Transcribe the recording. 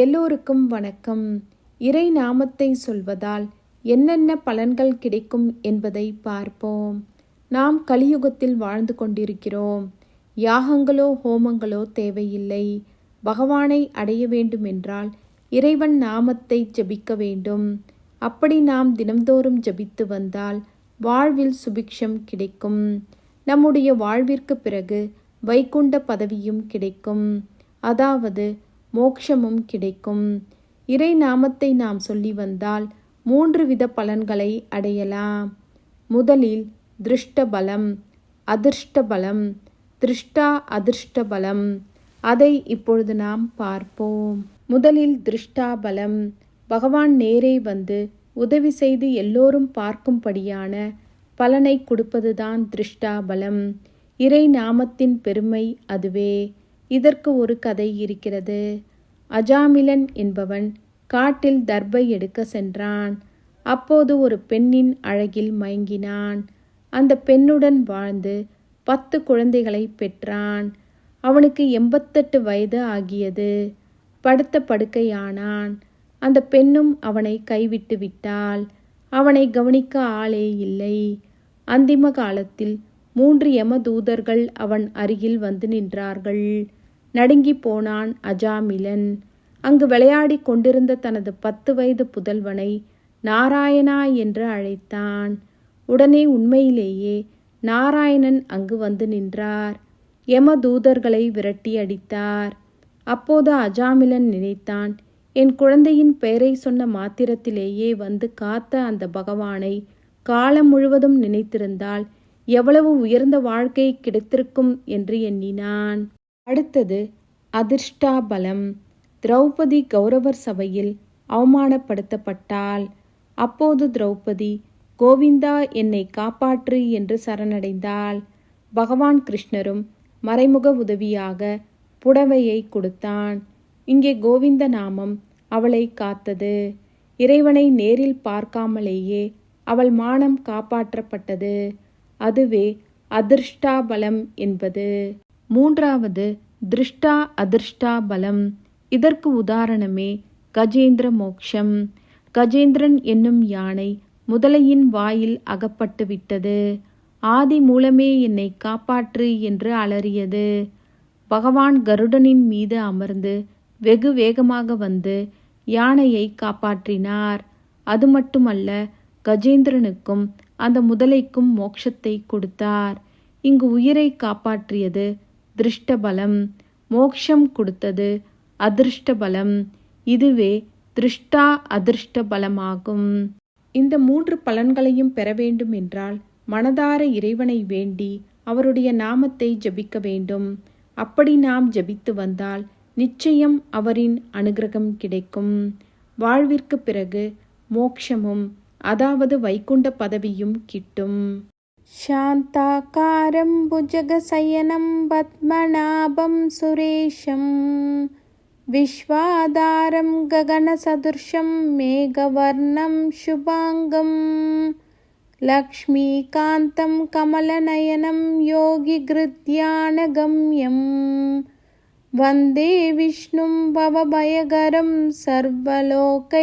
எல்லோருக்கும் வணக்கம். இறை நாமத்தை சொல்வதால் என்னென்ன பலன்கள் கிடைக்கும் என்பதை பார்ப்போம். நாம் கலியுகத்தில் வாழ்ந்து கொண்டிருக்கிறோம். யாகங்களோ ஹோமங்களோ தேவையில்லை. பகவானை அடைய வேண்டுமென்றால் இறைவன் நாமத்தை ஜபிக்க வேண்டும். அப்படி நாம் தினம்தோறும் ஜபித்து வந்தால் வாழ்வில் சுபிக்ஷம் கிடைக்கும். நம்முடைய வாழ்விற்கு பிறகு வைகுண்ட பதவியும் கிடைக்கும். அதாவது மோக்ஷமும் கிடைக்கும். இறை நாமத்தை நாம் சொல்லி வந்தால் மூன்று வித பலன்களை அடையலாம். முதலில் திருஷ்ட பலம் அதிர்ஷ்ட பலம் திருஷ்டா அதிர்ஷ்ட பலம். அதை இப்பொழுது நாம் பார்ப்போம். முதலில் திருஷ்டா பலம். பகவான் நேரே வந்து உதவி செய்து எல்லோரும் பார்க்கும்படியான பலனை கொடுப்பதுதான் திருஷ்டாபலம் இறை நாமத்தின் பெருமை அதுவே. இதற்கு ஒரு கதை இருக்கிறது. அஜாமிலன் என்பவன் காட்டில் தர்பை எடுக்க சென்றான். அப்போது ஒரு பெண்ணின் அழகில் மயங்கினான். அந்த பெண்ணுடன் வாழ்ந்து பத்து குழந்தைகளை பெற்றான். அவனுக்கு எண்பத்தெட்டு வயது ஆகியது. படுத்த படுக்கையானான். அந்த பெண்ணும் அவனை கைவிட்டு விட்டாள். அவனை கவனிக்க ஆளே இல்லை. அந்திம காலத்தில் மூன்று யமதூதர்கள் அவன் அருகில் வந்து நின்றார்கள். நடுங்கி போனான் அஜாமிலன். அங்கு விளையாடிக் கொண்டிருந்த தனது பத்து வயது புதல்வனை நாராயணா என்று அழைத்தான். உடனே உண்மையிலேயே நாராயணன் அங்கு வந்து நின்றார். யம தூதர்களை விரட்டி அடித்தார். அப்போது அஜாமிலன் நினைத்தான் என் குழந்தையின் பெயரை சொன்ன மாத்திரத்திலேயே வந்து காத்த அந்த பகவானை காலம் முழுவதும் நினைத்திருந்தால் எவ்வளவு உயர்ந்த வாழ்க்கை கிடைத்திருக்கும் என்று எண்ணினான். அடுத்தது அதிர்ஷ்டாபலம். திரௌபதி கௌரவர் சபையில் அவமானப்படுத்தப்பட்டாள். அப்போது திரௌபதி கோவிந்தா என்னை காப்பாற்று என்று சரணடைந்தாள். பகவான் கிருஷ்ணரும் மறைமுக உதவியாக புடவையை கொடுத்தான். இங்கே கோவிந்த நாமம் அவளை காத்தது. இறைவனை நேரில் பார்க்காமலேயே அவள் மானம் காப்பாற்றப்பட்டது. அதுவே அதிர்ஷ்டாபலம் என்பது. மூன்றாவது திருஷ்டா அதிர்ஷ்டா பலம். இதற்கு உதாரணமே கஜேந்திர மோக்ஷம். கஜேந்திரன் என்னும் யானை முதலையின் வாயில் அகப்பட்டு விட்டது. ஆதி மூலமே என்னை காப்பாற்று என்று அலறியது. பகவான் கருடனின் மீது அமர்ந்து வெகு வேகமாக வந்து யானையை காப்பாற்றினார். அது மட்டுமல்ல கஜேந்திரனுக்கும் அந்த முதலைக்கும் மோட்சத்தை கொடுத்தார். இங்கு உயிரை காப்பாற்றியது திருஷ்டபலம். மோக்ஷம் கொடுத்தது அதிர்ஷ்டபலம். இதுவே திருஷ்டா அதிர்ஷ்ட பலமாகும் இந்த மூன்று பலன்களையும் பெற வேண்டும் என்றால் மனதார இறைவனை வேண்டி அவருடைய நாமத்தை ஜபிக்க வேண்டும். அப்படி நாம் ஜபித்து வந்தால் நிச்சயம் அவரின் அனுகிரகம் கிடைக்கும். வாழ்விற்கு பிறகு மோக்ஷமும் அதாவது வைகுண்ட பதவியும் கிட்டும். శాంతాకారం భుజగశయనం పద్మనాభం సురేశం విశ్వాధారం గగనసదృశం మేఘవర్ణం శుభాంగం లక్ష్మీకాంతం కమలనయనం యోగిగృధ్యానగమ్యం వందే విష్ణుం భవభయగరం సర్వలోకైకనాథం